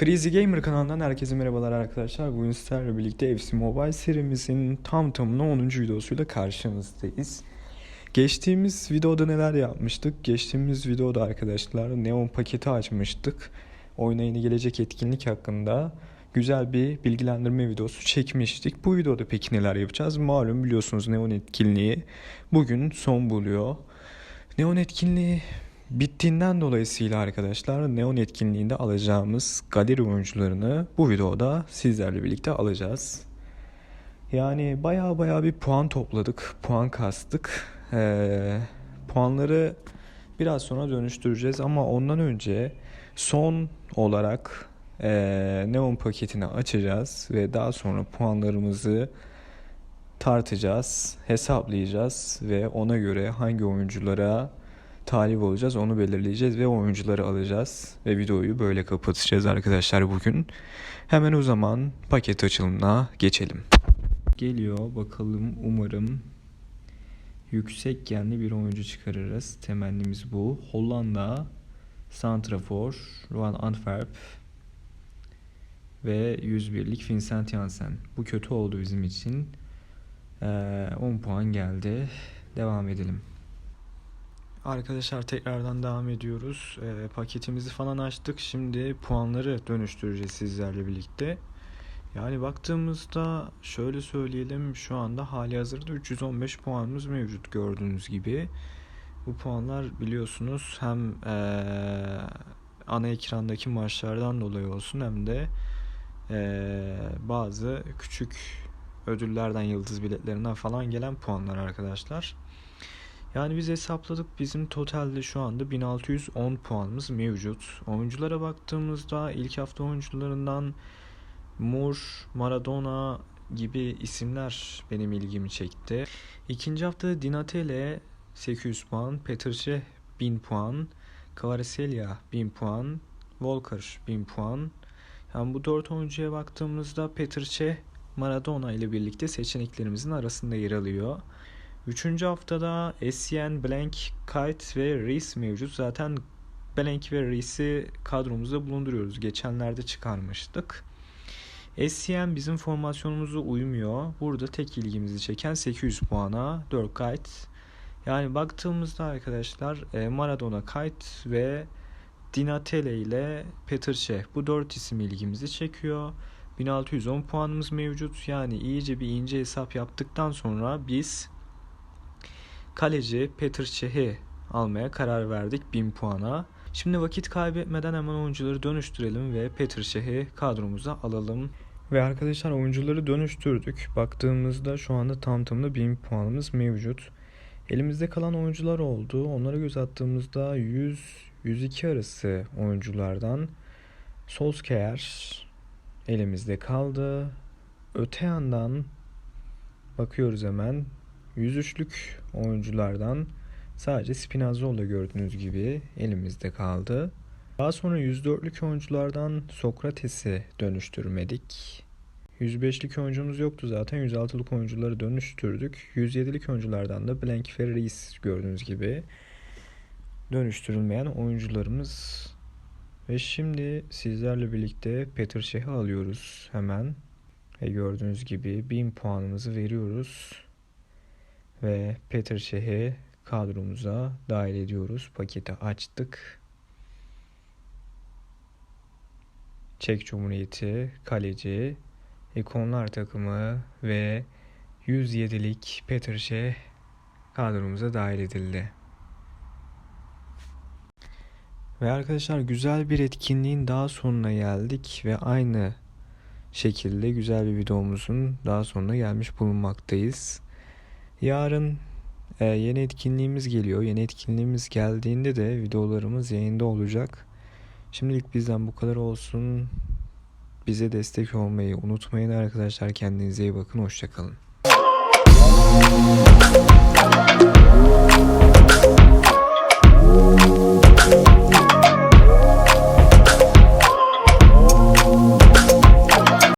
Crazy Gamer kanalından herkese merhabalar arkadaşlar. Bugün sizlerle birlikte FC Mobile serimizin tam tamına 10. videosuyla karşınızdayız. Geçtiğimiz videoda neler yapmıştık? Geçtiğimiz videoda arkadaşlar Neon paketi açmıştık. Oyuna gelecek etkinlik hakkında güzel bir bilgilendirme videosu çekmiştik. Bu videoda peki neler yapacağız? Malum biliyorsunuz Neon etkinliği bugün son buluyor. Neon etkinliği bittiğinden dolayısıyla arkadaşlar Neon etkinliğinde alacağımız galeri oyuncularını bu videoda sizlerle birlikte alacağız. Yani baya baya bir puan topladık, puan kastık. Ee, puanları biraz sonra dönüştüreceğiz ama ondan önce son olarak ee, Neon paketini açacağız ve daha sonra puanlarımızı tartacağız, hesaplayacağız ve ona göre hangi oyunculara talip olacağız onu belirleyeceğiz ve oyuncuları alacağız ve videoyu böyle kapatacağız arkadaşlar bugün. Hemen o zaman paket açılımına geçelim. Geliyor bakalım umarım yüksek genli bir oyuncu çıkarırız. Temennimiz bu. Hollanda, Santrafor, Rowan Antwerp ve 101'lik Vincent Janssen. Bu kötü oldu bizim için. Ee, 10 puan geldi. Devam edelim. Arkadaşlar tekrardan devam ediyoruz. Ee, paketimizi falan açtık. Şimdi puanları dönüştüreceğiz sizlerle birlikte. Yani baktığımızda şöyle söyleyelim şu anda hali hazırda 315 puanımız mevcut gördüğünüz gibi. Bu puanlar biliyorsunuz hem ee, ana ekrandaki maçlardan dolayı olsun hem de ee, bazı küçük ödüllerden yıldız biletlerinden falan gelen puanlar arkadaşlar. Yani biz hesapladık bizim totalde şu anda 1610 puanımız mevcut. Oyunculara baktığımızda ilk hafta oyuncularından Moore, Maradona gibi isimler benim ilgimi çekti. İkinci hafta Dinatele 800 puan, Petrce 1000 puan, Kvaratskhelia 1000 puan, Volker 1000 puan. Yani bu dört oyuncuya baktığımızda Petrce, Maradona ile birlikte seçeneklerimizin arasında yer alıyor. Üçüncü haftada Essien, Blank, Kite ve Reese mevcut. Zaten Blank ve Reese'i kadromuzda bulunduruyoruz. Geçenlerde çıkarmıştık. Essien bizim formasyonumuza uymuyor. Burada tek ilgimizi çeken 800 puana 4 Kite. Yani baktığımızda arkadaşlar e, Maradona, Kite ve Dinatele ile Petrce bu dört isim ilgimizi çekiyor. 1610 puanımız mevcut. Yani iyice bir ince hesap yaptıktan sonra biz kaleci Petr Cech'i almaya karar verdik 1000 puana. Şimdi vakit kaybetmeden hemen oyuncuları dönüştürelim ve Petr Cech'i kadromuza alalım. Ve arkadaşlar oyuncuları dönüştürdük. Baktığımızda şu anda tam tamına 1000 puanımız mevcut. Elimizde kalan oyuncular oldu. Onlara göz attığımızda 100-102 arası oyunculardan Solskjaer elimizde kaldı. Öte yandan bakıyoruz hemen 103'lük oyunculardan sadece Spinazzola gördüğünüz gibi elimizde kaldı. Daha sonra 104'lük oyunculardan Sokrates'i dönüştürmedik. 105'lik oyuncumuz yoktu zaten 106'lık oyuncuları dönüştürdük. 107'lik oyunculardan da Blank Ferris gördüğünüz gibi dönüştürülmeyen oyuncularımız. Ve şimdi sizlerle birlikte Peter Şeh'i alıyoruz hemen. Ve gördüğünüz gibi 1000 puanımızı veriyoruz ve Peter Şeh'i kadromuza dahil ediyoruz. Paketi açtık. Çek Cumhuriyeti, kaleci, ikonlar takımı ve 107'lik Peter Şeh kadromuza dahil edildi. Ve arkadaşlar güzel bir etkinliğin daha sonuna geldik ve aynı şekilde güzel bir videomuzun daha sonuna gelmiş bulunmaktayız. Yarın e, yeni etkinliğimiz geliyor. Yeni etkinliğimiz geldiğinde de videolarımız yayında olacak. Şimdilik bizden bu kadar olsun. Bize destek olmayı unutmayın arkadaşlar. Kendinize iyi bakın. Hoşçakalın.